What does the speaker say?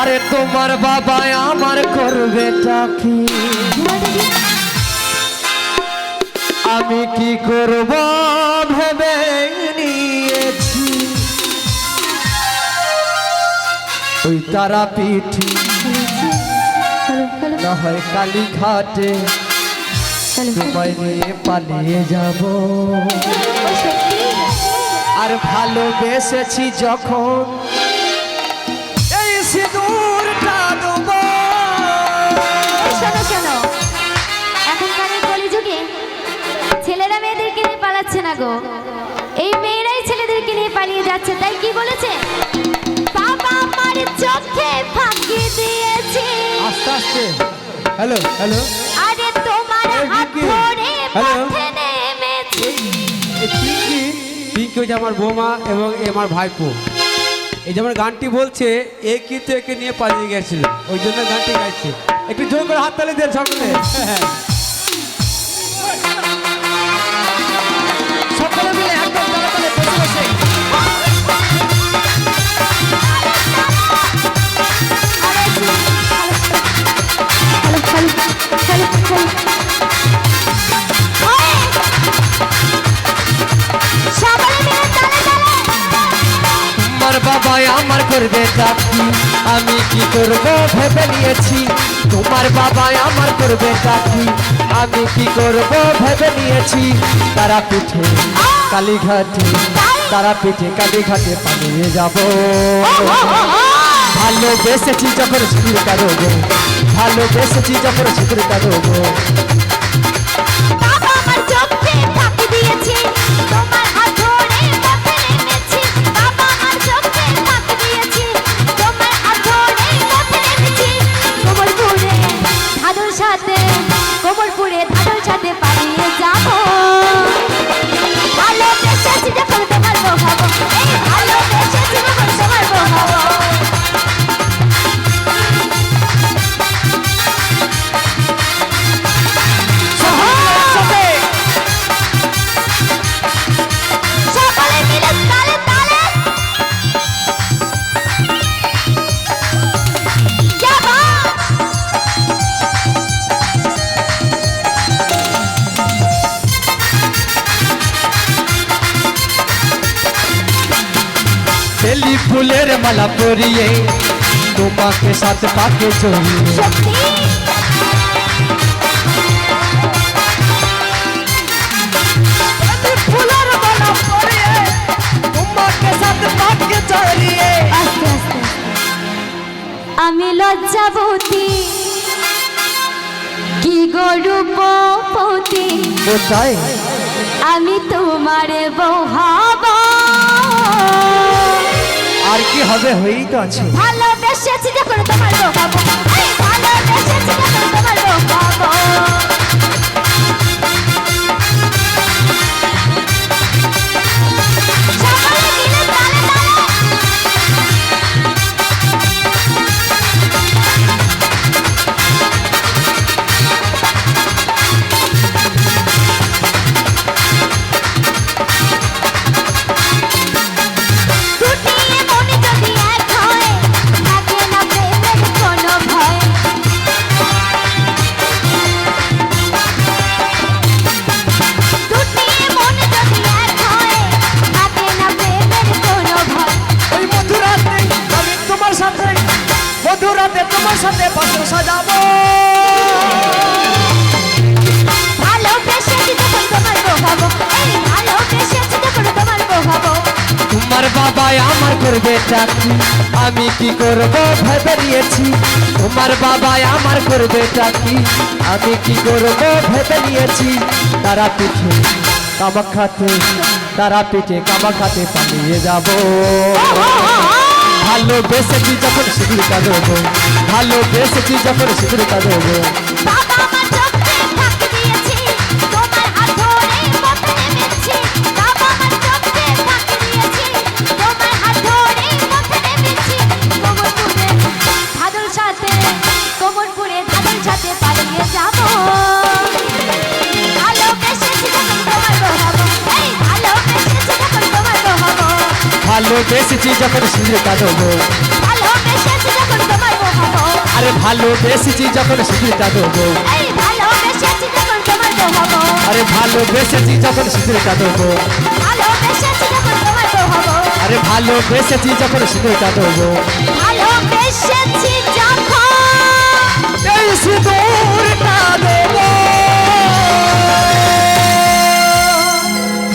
আরে তোমার বাবা আমার করবে কি আমি কি করব ভেবে নিয়েছি। ওই তারা পিঠি না হয় কালী ঘাটে তোমায় নিয়ে পালিয়ে যাব। আর ভালোবেসেছি যখন পালাচ্ছে না গো। এই মেয়েরাই ছেলেদেরকে নিয়ে পালিয়ে যাচ্ছে তাই কি বলেছে? বাবা আমার চোখে ফাঁকি দিয়েছে। আস্তে আস্তে। হ্যালো হ্যালো আরে তোমার হাত ধরে পথে নেমেছি। পিঙ্কি পিঙ্কি হচ্ছে আমার বৌমা এবং এ আমার ভাইপো। এই যে আমার গানটি বলছে এ কিন্তু একে নিয়ে পালিয়ে গেছিল। ওই জন্য গানটি গাইছে। একটু জোর করে হাততালি দেন সকলে সকলে করবে চাকরি আমি কি করব ভেবে নিয়েছি? তোমার বাবা আমার করবে চাকরি আমি কি করব ভেবে নিয়েছি? তারা পিঠে কালীঘাটে তারা পিঠে কালীঘাটে পালিয়ে যাব। ভালোবেসেছি যখন সিঁদুর কারোগো ভালোবেসেছি যখন সিঁদুর কারোগো বাবা বেলি ফুলের মালা পরিয়ে তোমাকে সাথে পাকে জড়িয়ে আমি লজ্জাবতী কি গরুপতি আমি তোমার বউ হব আর কি হবে হয়েই তো আছে। ভালোবেসেছি যখন তোমার হব ভালোবেসেছি তোমার তোমার বউ হব। তোমার বাবা আমার করবে চাকরি আমি কি করব ভেবে নিয়েছি। তোমার বাবা আমার করবে চাকরি আমি কি করব ভেবে নিয়েছি। তারা পিঠে কামা খাতে তারা পিঠে কামা খাতে পালিয়ে যাব। ভালোবেসেছি যখন সিঁদুর দেবো ভালোবেসেছি যখন সিঁদুর কাঁদবো ভালো ভালোবেসেছি যখন সুরে কাঁদবো। আরে ভালো ভালোবেসেছি যখন সুরে কাঁদবো। আরে ভালো ভালোবেসেছি যখন সুরে কাঁদবো। আরে ভালো ভালোবেসেছি যখন সুরে কাঁদবো। ভালোবেসেছি যখন এই সুদূর